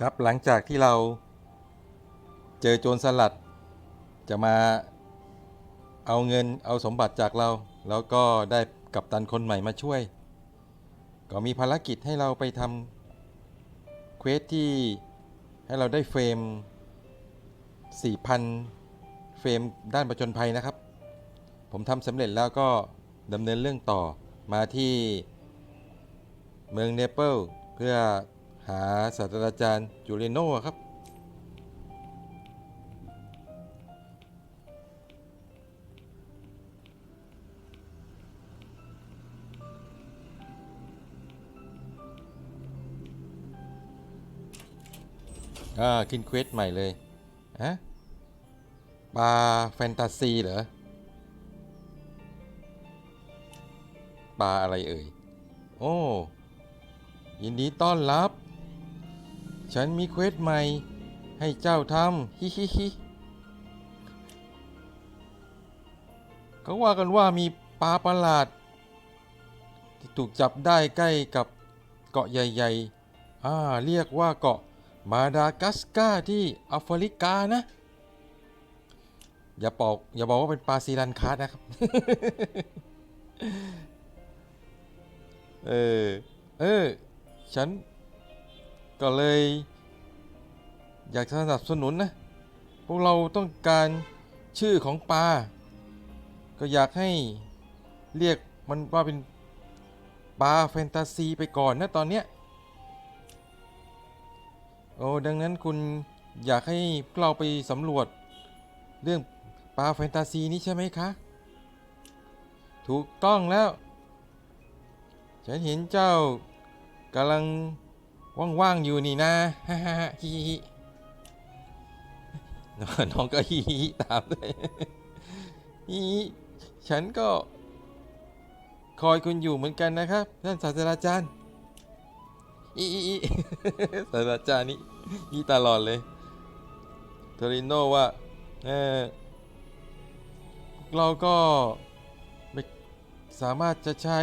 ครับหลังจากที่เราเจอโจรสลัด จะมาเอาเงินเอาสมบัติจากเรา แล้วก็ได้กัปตันคนใหม่มาช่วย ก็มีภารกิจให้เราไปทำเควสที่ให้เราได้เฟรม 4,000 เฟรมด้านประจนภัยนะครับ ผมทำสำเร็จแล้วก็ดำเนินเรื่องต่อมาที่เมืองเนเปิลเพื่อ หาศาสตราจารย์จูเรโน่ครับ อ่าขึ้นเควสใหม่เลยฮะปลาแฟนตาซีเหรอปลาอะไรเอ่ย โอ้ ยินดีต้อนรับ ฉันมีเควสใหม่ ให้เจ้าทำฮิฮิฮิเขาว่ากันว่ามีปลาประหลาด ที่ถูกจับได้ใกล้กับเกาะใหญ่ๆอ่าเรียกว่าเกาะมาดากัสการ์ที่แอฟริกานะ อย่าบอกอย่าบอกว่าเป็นปลาซีรันคัสนะครับ เออ เออ ฉัน ก็เลย อยากสนับสนุนนะ พวกเราต้องการชื่อของปลา ก็อยากให้เรียกมันว่าเป็นปลาแฟนตาซีไปก่อนนะตอนเนี้ย โอ้ดังนั้นคุณอยากให้พวกเราไปสำรวจเรื่องปลาแฟนตาซีนี้ใช่ไหมคะ ถูกต้องแล้ว ฉันเห็นเจ้ากำลัง ว่างๆอยู่นี่นะฮ่าฮ่าฮิฮิน้องก็ฮิฮิตามด้วยฮิฉันก็คอยคุณอยู่เหมือนกันนะครับท่านศาสตราจารย์อีอีศาสตราจารย์นี่อีตลอดเลยทอริโนว่าเออเราก็ไม่สามารถจะใช้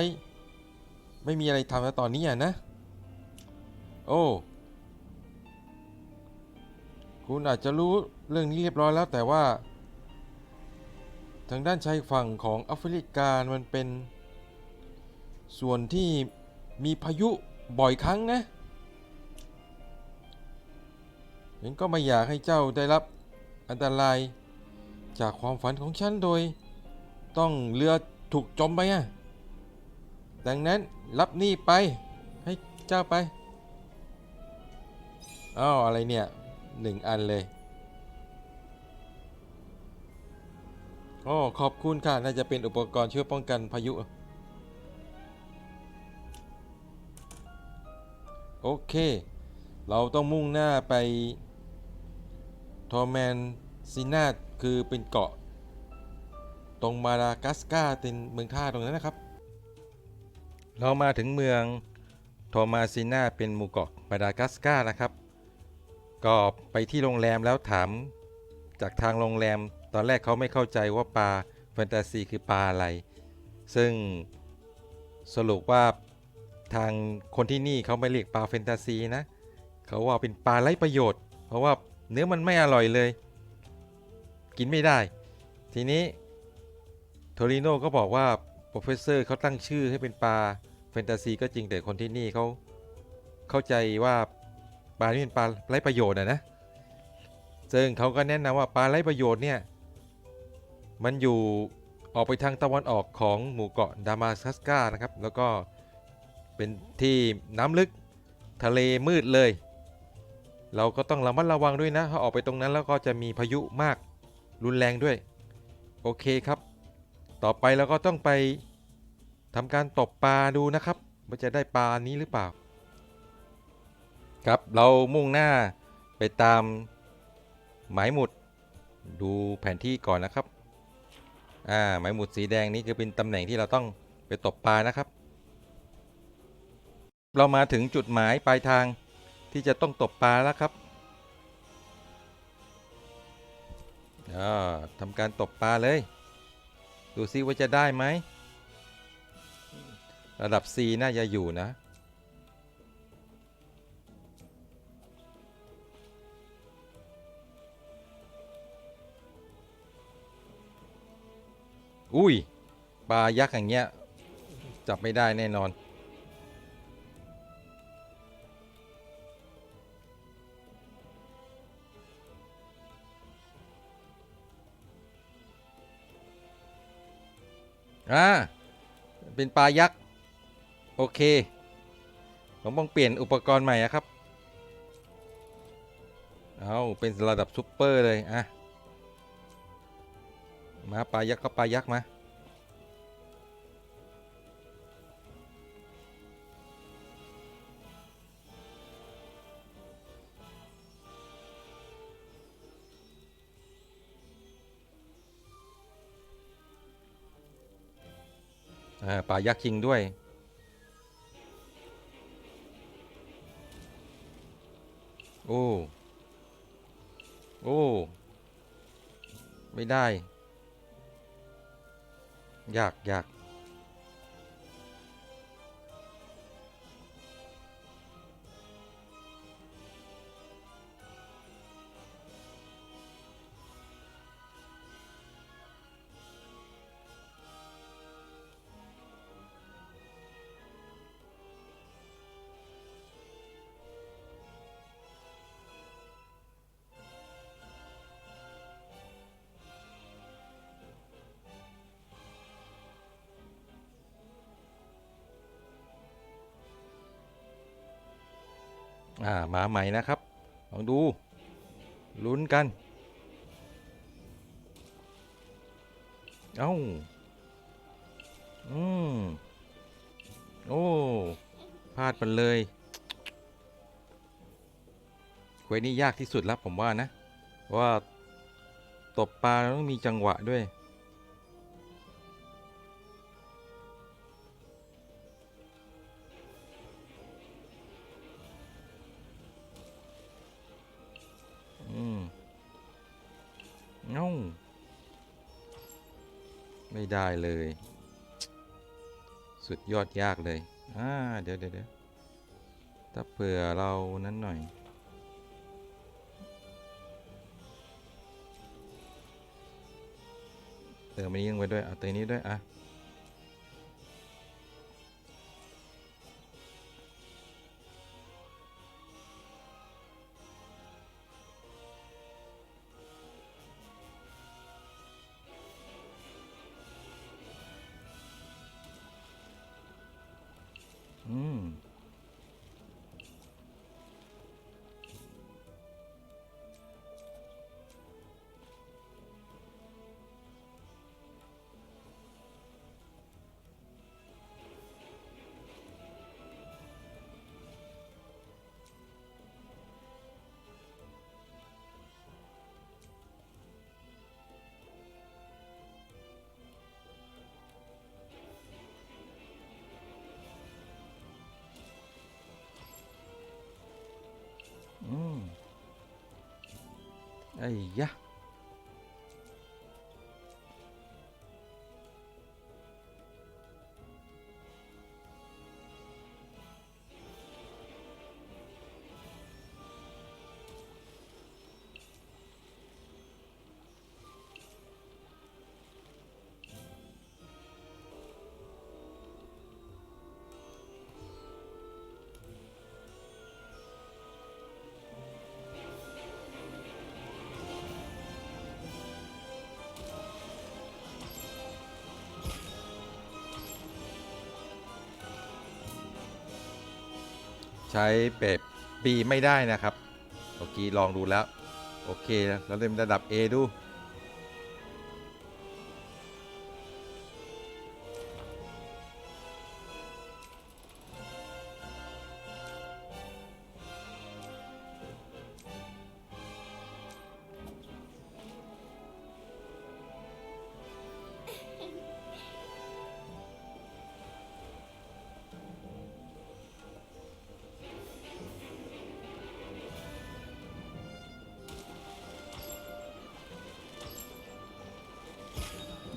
ไม่มีอะไรทำแล้วตอนนี้อะนะ โอ้ คุณอาจจะรู้เรื่องนี้เรียบร้อยแล้วแต่ว่า ทางด้านชายฝั่งของแอฟริกา มันเป็น ส่วนที่มีพายุบ่อยครั้งนะฉันก็ไม่อยากให้เจ้าได้รับอันตรายจากความฝันของฉันโดย ต้องเรือถูกจมไปอะ ดังนั้นรับหนี่ไปให้เจ้าไป อ้าวอะไรเนี่ยหนึ่งอันเลยโอ้ขอบคุณค่ะน่าจะเป็นอุปกรณ์ช่วยป้องกันพายุ โอเค เราต้องมุ่งหน้าไปทอร์แมนซินาคือเป็นเกาะ ตรงมาดากัสกาเป็นเมืองท่าตรงนั้นนะครับ เรามาถึงเมืองโทมาซินาเป็นหมู่เกาะมาดากัสกานะครับ ก็ไปที่โรงแรมแล้วถาม จากทางโรงแรม ตอนแรกเขาไม่เข้าใจว่าปลาแฟนตาซีคือปลาอะไร ซึ่งสรุปว่าทางคนที่นี่เขาไม่เรียกปลาแฟนตาซีนะเขาว่าเป็นปลาไร้ประโยชน์ เพราะว่าเนื้อมันไม่อร่อยเลย กินไม่ได้ ทีนี้โทริโนก็บอกว่าโปรเฟสเซอร์เขาตั้งชื่อให้เป็นปลาแฟนตาซีก็จริงแต่คนที่นี่เขาเข้าใจว่า ลานี่เป็นปลาไร้ประโยชน์อะนะซึ่งเขาก็แนะนำว่าปลาไร้ประโยชน์เนี่ยมันอยู่ออกไปทางตะวันออกของหมู่เกาะดามาซัสกานะครับ แล้วก็เป็นที่น้ำลึกทะเลมืดเลย เราก็ต้องระมัดระวังด้วยนะถ้าออกไปตรงนั้นแล้วก็จะมีพายุมากรุนแรงด้วย โอเคครับ ต่อไปเราก็ต้องไปทำการตบปลาดูนะครับว่าจะได้ปลานี้หรือเปล่า ครับเรามุ่งหน้าไปตามหมายหมุดดูแผนที่ก่อนนะครับ อ่า หมายหมุดสีแดงนี้คือเป็นตำแหน่งที่เราต้องไปตบปลานะครับ เรามาถึงจุดหมายปลายทางที่จะต้องตบปลาแล้วครับอ่าทำการตบปลาเลย ดูซิว่าจะได้ไหม ระดับ C น่าจะอยู่นะ อุ้ยปลายักษ์อย่างเงี้ย จับไม่ได้แน่นอน อ่า เป็นปลายักษ์ โอเค ผมต้องเปลี่ยนอุปกรณ์ใหม่อะครับ เอาเป็นระดับซุปเปอร์เลย อะ มาปลายักษ์ก็ปลายักษ์มาอ่าปลายักษ์จริงด้วยโอ้ โอ้ ไม่ได้ ยากยาก อ่ามาใหม่นะครับ ลองดู ลุ้นกัน เอ้า อืม โอ้ พลาดมันเลยเควนี้ยากที่สุดแล้วผมว่านะเพราะว่าตบปลาต้องมีจังหวะด้วย เอ้าไม่ได้เลย สุดยอดยากเลยอ่าเดี๋ยวเดี๋ยวถ้าเผื่อเรานั้นหน่อย เติมอันนี้ลงไปด้วย เอาตัวนี้ด้วย อะ ไอ้ ใช้เปปบีไม่ได้นะครับเมื่อกี้ลองดูแล้ว โอเค แล้วเล่นระดับ A ดู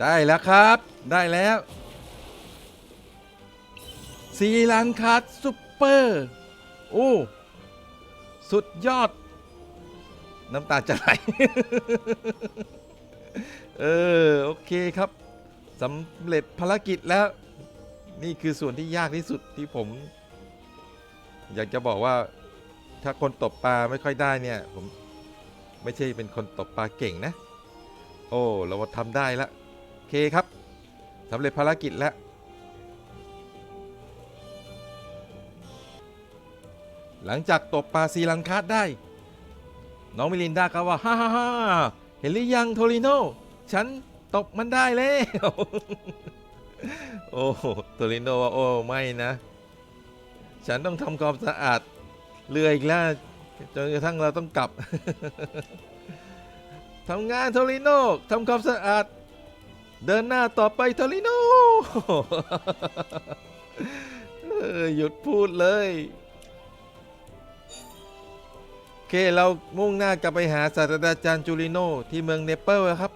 ได้แล้วครับ ได้แล้วซีลันคัสซุปเปอร์ โอ้ สุดยอด น้ำตาจะไหล เออ โอเคครับสำเร็จภารกิจแล้ว นี่คือส่วนที่ยากที่สุดที่ผม อยากจะบอกว่า ถ้าคนตบปลาไม่ค่อยได้เนี่ย ผมไม่ใช่เป็นคนตบปลาเก่งนะ โอ้ เราทำได้แล้ว เคครับสำเร็จภารกิจแล้ว หลังจากตบปลาซีลังคัสได้ น้องมิลินดาก็ว่าฮ่าฮ่าฮ่าเห็นหรือยังโทริโน ฉันตบมันได้แล้ว โอ้โทริโนว่าโอ้ไม่นะ ฉันต้องทำความสะอาดเรืออีกแล้วจนกระทั่งเราต้องกลับทำงานโทริโนทำความสะอาด เดินหน้าต่อไปทอริโนหยุดพูดเลย โอเค เรามุ่งหน้า กลับไปหาศาสตราจารย์จูริโนที่เมืองเนเปิลครับ